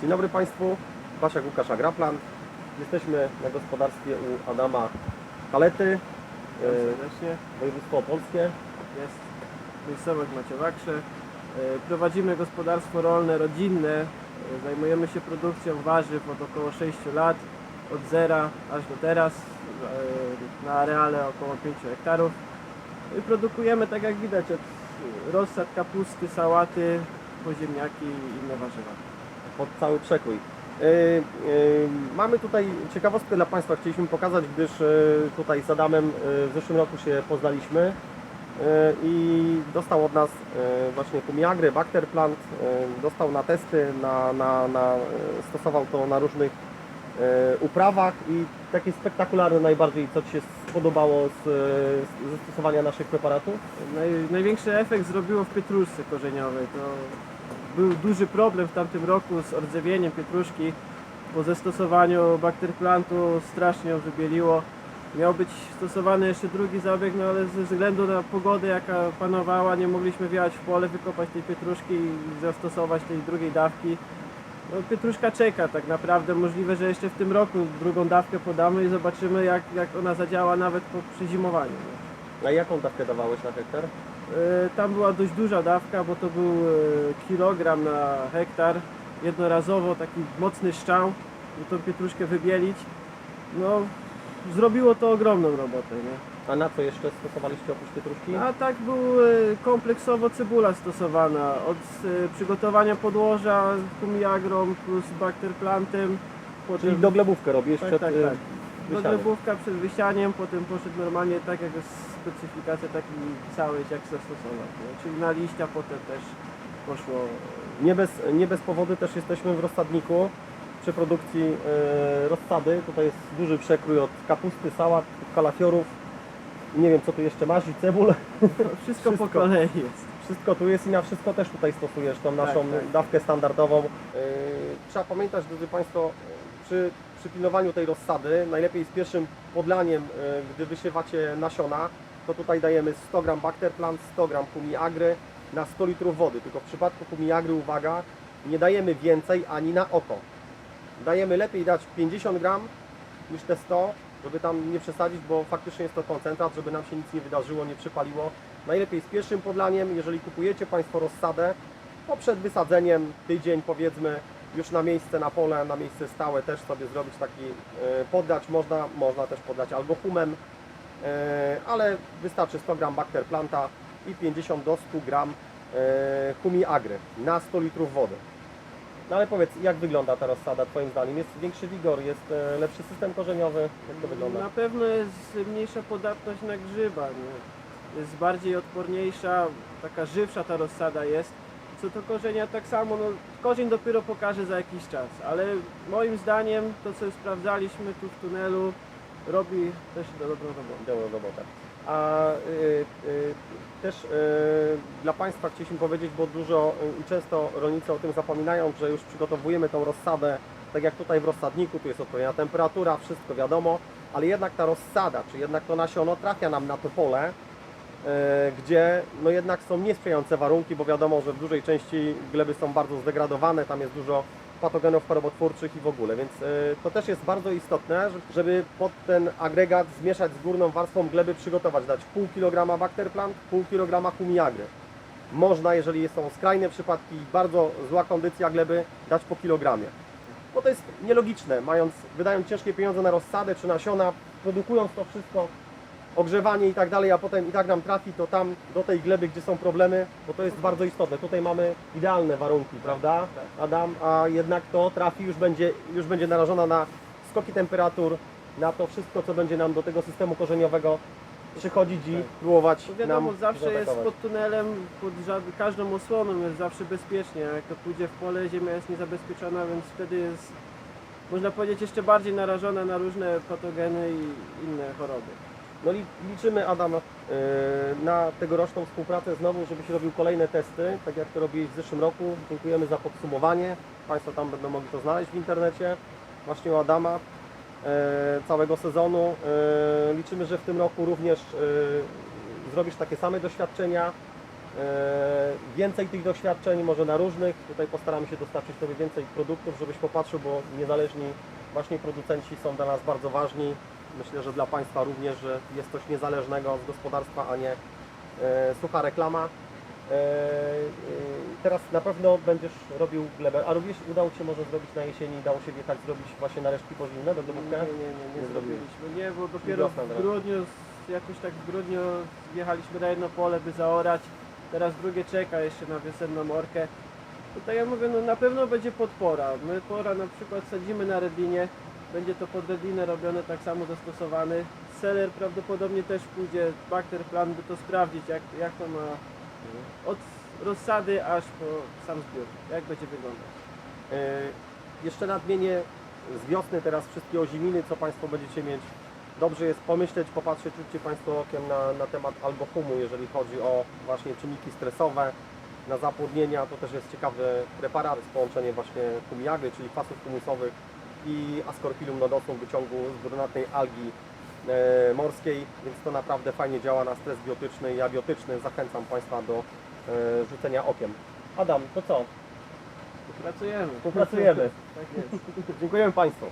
Dzień dobry Państwu, Pasiak Łukasz Agraplan. Jesteśmy na gospodarstwie u Adama Kalety, Witam e, serdecznie. województwo opolskie. Jest miejscowość Maciewakrze. E, Prowadzimy gospodarstwo rolne, rodzinne. E, Zajmujemy się produkcją warzyw od około 6 lat, od zera aż do teraz, na areale około 5 hektarów. I produkujemy, tak jak widać, od rozsad kapusty, sałaty, poziemniaki i inne warzywa. Pod cały przekrój. E, e, Mamy tutaj ciekawostkę dla Państwa, chcieliśmy pokazać, gdyż e, tutaj z Adamem w zeszłym roku się poznaliśmy i dostał od nas właśnie Kumiagry, Bacter Plant, e, dostał na testy, na, na, na, stosował to na różnych uprawach i takie spektakularne najbardziej, co Ci się spodobało z, ze stosowania naszych preparatów? Naj, największy efekt zrobiło w pietruszce korzeniowej. To był duży problem w tamtym roku z rdzewieniem pietruszki. Po zastosowaniu bakterplantu strasznie ją wybieliło. Miał być stosowany jeszcze drugi zabieg, no ale ze względu na pogodę jaka panowała nie mogliśmy wjechać w pole, wykopać tej pietruszki i zastosować tej drugiej dawki. No, pietruszka czeka tak naprawdę. Możliwe, że jeszcze w tym roku drugą dawkę podamy i zobaczymy jak, jak ona zadziała nawet po przezimowaniu. No. A jaką dawkę dawałeś na hektar? E, Tam była dość duża dawka, bo to był e, kilogram na hektar. Jednorazowo taki mocny szczał, żeby tą pietruszkę wybielić. No, zrobiło to ogromną robotę, nie? A na co jeszcze stosowaliście oprócz pietruszki? A tak był e, kompleksowo cebula stosowana. Od przygotowania podłoża kumiagrą plus bakterplantem. Czyli Potem, doglebówkę robisz tak, przed tak, y, tak. wysianiem. Dogrywówka przed wysianiem, potem poszedł normalnie tak jak jest specyfikacja taki cały jak zastosować. Nie? Czyli na liścia potem też poszło Nie bez, nie bez powodu też jesteśmy w rozsadniku przy produkcji e, rozsady. Tutaj jest duży przekrój od kapusty, sałat, kalafiorów. Nie wiem co tu jeszcze masz i cebul. wszystko, wszystko po kolei jest. Wszystko tu jest i na wszystko też tutaj stosujesz tą naszą tak. dawkę standardową. Yy, trzeba pamiętać, drodzy Państwo, przy, przy pilnowaniu tej rozsady, najlepiej z pierwszym podlaniem, yy, gdy wysiewacie nasiona, to tutaj dajemy 100 g Bacterplant, 100 g Kumiagry na 100 litrów wody. Tylko w przypadku Kumiagry, uwaga, nie dajemy więcej ani na oko. Dajemy lepiej dać 50 gram niż te 100, żeby tam nie przesadzić, bo faktycznie jest to koncentrat, żeby nam się nic nie wydarzyło, nie przypaliło. Najlepiej z pierwszym podlaniem, jeżeli kupujecie Państwo rozsadę, to przed wysadzeniem tydzień powiedzmy już na miejsce, na pole, na miejsce stałe też sobie zrobić taki, e, poddać można, można też poddać albo humem, ale wystarczy 100 gram Bacterplanta i 50 do 100 gram e, humi agry na 100 litrów wody. No ale powiedz, jak wygląda ta rozsada Twoim zdaniem? Jest większy wigor, jest e, lepszy system korzeniowy? Jak to wygląda? Na pewno jest mniejsza podatność na grzyba, nie? jest bardziej odporniejsza, taka żywsza ta rozsada jest. Co do korzenia tak samo, no, korzeń dopiero pokaże za jakiś czas, ale moim zdaniem to co sprawdzaliśmy tu w tunelu robi też dobrą robotę. Dobrą robotę. A y, y, też y, dla Państwa chcieliśmy powiedzieć, bo dużo y, i często rolnicy o tym zapominają, że już przygotowujemy tą rozsadę, tak jak tutaj w rozsadniku, tu jest odpowiednia temperatura, wszystko wiadomo, ale jednak ta rozsada, czy jednak to nasiono trafia nam na to pole, y, gdzie no jednak są niesprzyjające warunki, bo wiadomo, że w dużej części gleby są bardzo zdegradowane, tam jest dużo patogenów chorobotwórczych i w ogóle, więc y, to też jest bardzo istotne, że- żeby pod ten agregat zmieszać z górną warstwą gleby, przygotować, dać pół kilograma Bacterplant, pół kilograma Humiagry. Można, jeżeli są skrajne przypadki i bardzo zła kondycja gleby, dać po kilogramie. Bo to jest nielogiczne, mając, wydając ciężkie pieniądze na rozsadę czy nasiona, produkując to wszystko, ogrzewanie i tak dalej, a potem i tak nam trafi to tam do tej gleby, gdzie są problemy, bo to jest bardzo istotne. Tutaj mamy idealne warunki, prawda, Adam? A jednak to trafi, już będzie, już będzie narażona na skoki temperatur, na to wszystko, co będzie nam do tego systemu korzeniowego przychodzić i próbować To wiadomo, nam zawsze jest zaatakować. pod tunelem, pod żad- każdą osłoną jest zawsze bezpiecznie, a jak to pójdzie w pole, ziemia jest niezabezpieczona, więc wtedy jest, można powiedzieć, jeszcze bardziej narażona na różne patogeny i inne choroby. No li- liczymy Adam yy, na tegoroczną współpracę znowu, żebyś robił kolejne testy, tak jak to robiłeś w zeszłym roku. Dziękujemy za podsumowanie. Państwo tam będą mogli to znaleźć w internecie. Właśnie u Adama yy, całego sezonu. Yy, liczymy, że w tym roku również zrobisz takie same doświadczenia Więcej tych doświadczeń, może na różnych. Tutaj postaramy się dostarczyć Tobie więcej produktów, żebyś popatrzył, bo niezależni właśnie producenci są dla nas bardzo ważni. Myślę, że dla Państwa również, że jest coś niezależnego z gospodarstwa, a nie e, sucha reklama. E, e, teraz na pewno będziesz robił glebę, a również udało Ci się może zrobić na jesieni, dało się wjechać, zrobić właśnie naresztki pozimne do Nie, glebówkę? nie, nie, nie, zrobiliśmy. Nie, bo dopiero wiosna w teraz. grudniu, z- jakoś tak w grudniu wjechaliśmy na jedno pole, by zaorać. Teraz drugie czeka jeszcze na wiosenną orkę. Tutaj ja mówię, no na pewno będzie podpora. My pora na przykład sadzimy na redlinie, będzie to pod redlinę robione, tak samo zastosowany. Seller prawdopodobnie też pójdzie, bakter plan, by to sprawdzić, jak, jak to ma od rozsady aż po sam zbiór, jak będzie wyglądać. E, Jeszcze nadmienię z wiosny teraz wszystkie oziminy, co Państwo będziecie mieć. Dobrze jest pomyśleć, popatrzeć, rzućcie Państwo okiem na, na temat albohumu, jeżeli chodzi o właśnie czynniki stresowe, na zapłodnienia. To też jest ciekawy preparat, połączenie właśnie humiagy, czyli kwasów humusowych i ascorpilum nodosum wyciągu z brunatnej algi e, morskiej, więc to naprawdę fajnie działa na stres biotyczny i abiotyczny. Zachęcam Państwa do e, rzucenia okiem. Adam, to co? Pracujemy. Współpracujemy. tak jest. Dziękujemy Państwu.